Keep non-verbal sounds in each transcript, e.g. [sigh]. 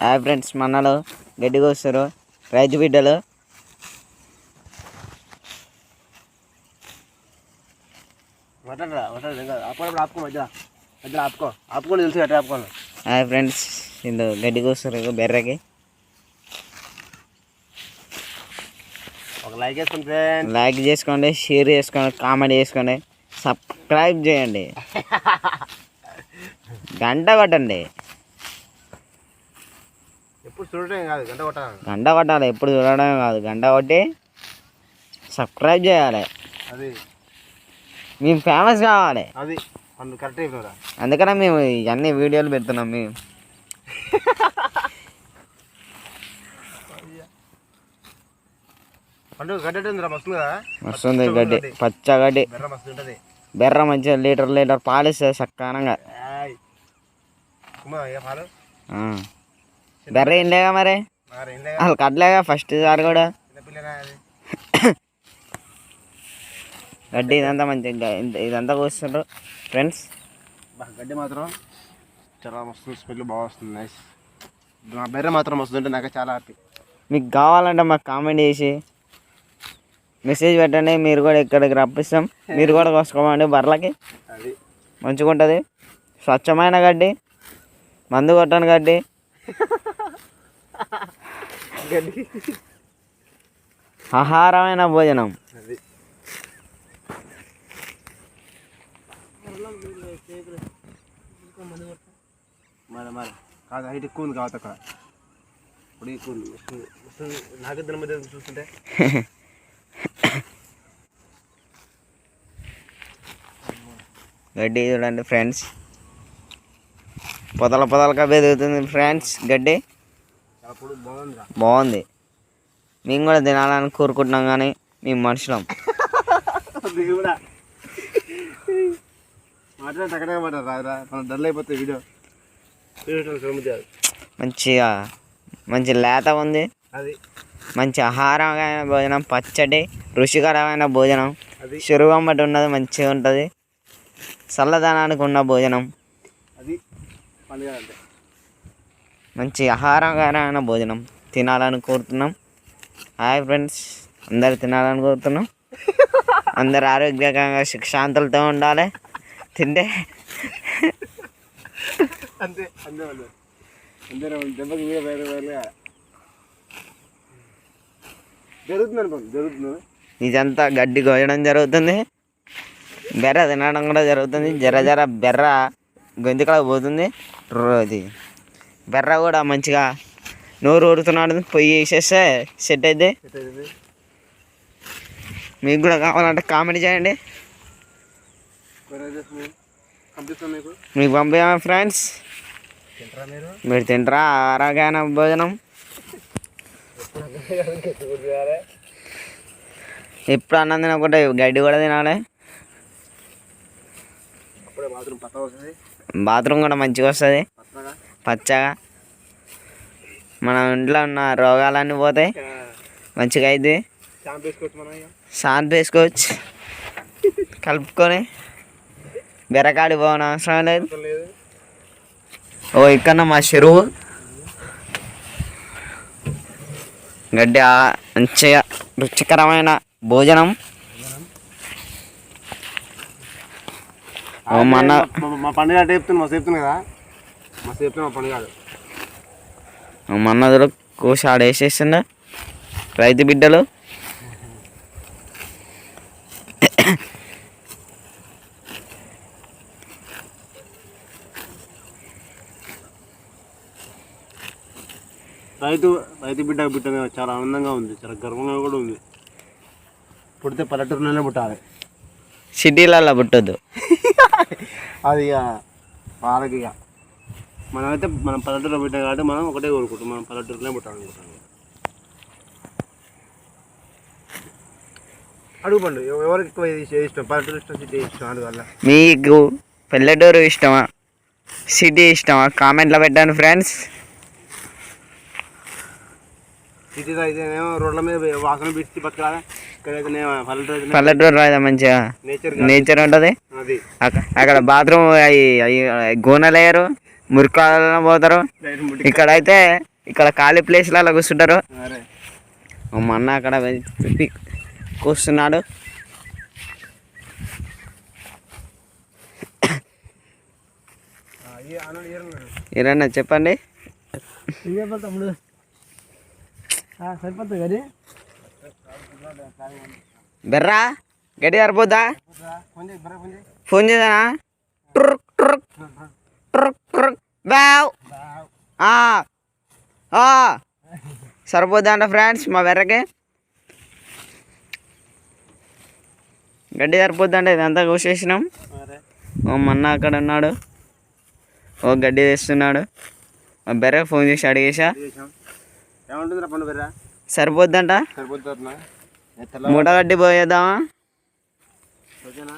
Hi friends మన్నలు గడ్డి కోస్తారు రైతు బిడ్డలు. హాయ్ ఫ్రెండ్స్ వీళ్ళు గడ్డి కోస్తారు బెర్రకి. ఒక లైక్ ఫ్రెండ్ లైక్ చేసుకోండి షేర్ చేసుకోండి కామెంట్ చేసుకోండి సబ్స్క్రైబ్ చేయండి. [laughs] గంట కొట్టండి. ఎప్పుడు చూడటం కాదు గంట కొట్టాలి గంట కొట్టాలి ఎప్పుడు చూడడం కాదు. గంట కొట్టి సబ్స్క్రైబ్ చేయాలి. అది. మేము ఫేమస్ కావాలి. అది. కరెక్ట్ అందుకనే మేము ఇవన్నీ వీడియోలు పెడుతున్నాం మేము. పండుగ గడ్డ ఉందిరా మస్తు కదా వస్తుంది గడ్డి పచ్చ గడ్డి. బెర్ర మస్తు ఉంటుంది. బెర్ర మంచిగా లీటర్ లీటర్ పాలు ఇస్తుంది సక్కానంగా ఏ పాలు? బెర్ర ఏం లేగా మరి? వాళ్ళు కట్టలేగా ఫస్ట్ సారి కూడా? గడ్డి ఇదంతా మంచిగా ఇదంతా కూర్చుంటారు ఫ్రెండ్స్ గడ్డి మాత్రం చాలా మస్తు స్మెల్ బాగా వస్తుంది. నైస్ నా బెర్ర మాత్రం వస్తుంటే నాకు చాలా హ్యాపీ మీకు కావాలంటే మాకు కామెంట్ చేసి మెసేజ్ పెట్టండి. మీరు కూడా ఇక్కడికి రప్పిస్తాం. మీరు కూడా కోసుకోమండి బర్రెలకి. అది. మంచిగా ఉంటుంది స్వచ్ఛమైన గడ్డి. మందు కొట్టని గడ్డి. [laughs] ఆహారమైన భోజనం. కాదు హైట్ ఎక్కువ ఉంది కావద్దు అక్కడ. ఇప్పుడు ఎక్కువ నాకిద్దరి మధ్య చూస్తుంటే. గడ్డి చూడండి ఫ్రెండ్స్ పొదల పొదలగా పెరుగుతుంది ఫ్రెండ్స్ గడ్డి. బాగుంది? మేము కూడా తినాలని కోరుకుంటున్నాం కానీ మేము మనుషులం. కూడా. మాట్లాడి మనం డల్ అయిపోతే వీడియో. మంచిగా మంచి లేత ఉంది. అది. మంచి ఆహారమైన భోజనం పచ్చడి రుచికరమైన భోజనం. అది. చెరుగమ్మటి ఉన్నది మంచిగా ఉంటుంది. చల్లదనానికి ఉన్న భోజనం. అది. పండుగ అంటే మంచి ఆహారకరమైన భోజనం తినాలని కోరుతున్నాం. హాయ్ ఫ్రెండ్స్ అందరు తినాలని కోరుతున్నాం. అందరు ఆరోగ్యకరంగా సుఖశాంతులతో ఉండాలి. తింటే అంతే అంతే వాళ్ళు. అంతే దెబ్బకి మీద వేరే వేరే జరుగుతుంది అనుకోండి జరుగుతుంది. ఇదంతా గడ్డి కోయడం జరుగుతుంది. బెర్ర తినడం కూడా జరుగుతుంది. జర జర బెర్ర గొంతుకలకు పోతుంది. రోజు బెర్ర కూడా మంచిగా నోరు ఊరుతున్నాడు. పొయ్యి వేసేస్తే సెట్ అయితే. మీకు కూడా కావాలంటే కామెంట్ చేయండి. మీకు. పంపించాము ఫ్రెండ్స్ మీరు? తింటారా? ఆరోగ్యమైన భోజనం? ఎప్పుడు అన్నం తినకుంటే గడ్డి కూడా తినాలి. బాత్రూమ్ కూడా మంచిగా వస్తుంది. పచ్చగా. మన ఇంట్లో ఉన్న రోగాలన్నీ పోతాయి. మంచిగా అయితే షాంపూ వేసుకోవచ్చు కలుపుకొని. బెరకాడి పోవడం అవసరం లేదు. ఓ ఇక్కడ మా చెరువు. గడ్డి మంచిగా రుచికరమైన భోజనం. మన మా- పండుగ చెప్తున్నా చెప్తున్నా కదా. మస్తు చెప్తున్నా మా పండుగ మన్నదులు కోసి ఆడేసేసిండ రైతు బిడ్డలు? రైతు రైతు బిడ్డ బిడ్డ చాలా ఆనందంగా ఉంది చాలా గర్వంగా కూడా ఉంది. పుడితే పల్లెటూరులోనే పుట్టాలి. సిటీలలో పుట్టొద్దు. [laughs] అది ఇక వాళ్ళకి ఇక. మనమైతే మనం పల్లెటూరులో పుట్టాం కాబట్టి మనం ఒకటే కోరుకుంటాం. మనం పల్లెటూరులోనే పుట్టాలనుకుంటాం అడుగు పండు ఎవ- ఎవరికి ఎక్కువ ఇష్టం? పల్లెటూరు ఇష్టం సిటీ ఇష్టం? అడుగు వల్ల మీకు పల్లెటూరు ఇష్టమా? సిటీ ఇష్టమా? కామెంట్లో పెట్టండి ఫ్రెండ్స్. సిటీలో అయితేనేమో రోడ్ల మీద వాసన పిచ్చి బతకాలి? ఇక్కడైతేనేమో పల్లెటూరు పల్లెటూరు అయితే మంచిగా? నేచర్ నేచర్ ఉంటుంది? అక్కడ బాత్రూమ్ అవి అవి గోనలేయరు మురికాలలో పోతారు. ఇక్కడైతే ఇక్కడ ఖాళీ ప్లేస్లలో కూర్చుంటారు. మా అన్న అక్కడ కూర్చున్నాడు. ఏరన్నా చెప్పండి. సరిపోతుంది బెర్రా గట్టి సరిపోద్దా? ఫోన్ చేసానా ట్రుక్ ట్రుక్ ట్రుక్ ట్రుక్ బ్యావ్ ఆ, ఆ. సరిపోద్దా అంట ఫ్రెండ్స్ మా బెర్రకి గడ్డి సరిపోద్దా అంటే ఇదంతా కోసేసినాం. ఓ మన్న అక్కడ ఉన్నాడు. ఓ గడ్డి తెస్తున్నాడు. మా బెర్ర ఫోన్ చేసి అడిగేసా. సరిపోద్దంట. మూట గడ్డి పోయేద్దామా? ఓకేనా?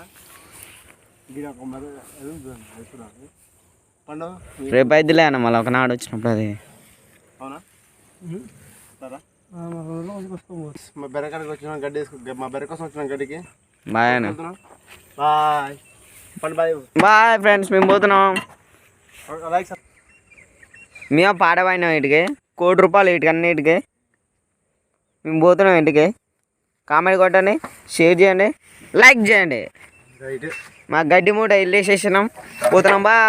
రేపు అయిద్దిలే అన్న మళ్ళీ ఒకనాడు వచ్చినప్పుడు అది. అవునా? సరే మా బెర్ర కాడికి వచ్చిన గడ్డి వేసుకు మా బెర్ర కోసం వచ్చిన గడ్డికి. బాయ్ అన్న. వెళ్తున్నాం బాయ్. పండు బాయ్. బాయ్ ఫ్రెండ్స్ మేము పోతున్నాం. లైక్ సార్ మేము పాడపోయినాం ఇంటికి. కోటి రూపాయలు ఇటుకి. అన్నిటికి మేము పోతున్నాం ఇంటికి. కామెంట్ కొట్టండి షేర్ చేయండి లైక్ చేయండి. రైట్. మా గడ్డి మూట వెళ్ళేసేసినాం. పోతున్నాం బాయ్.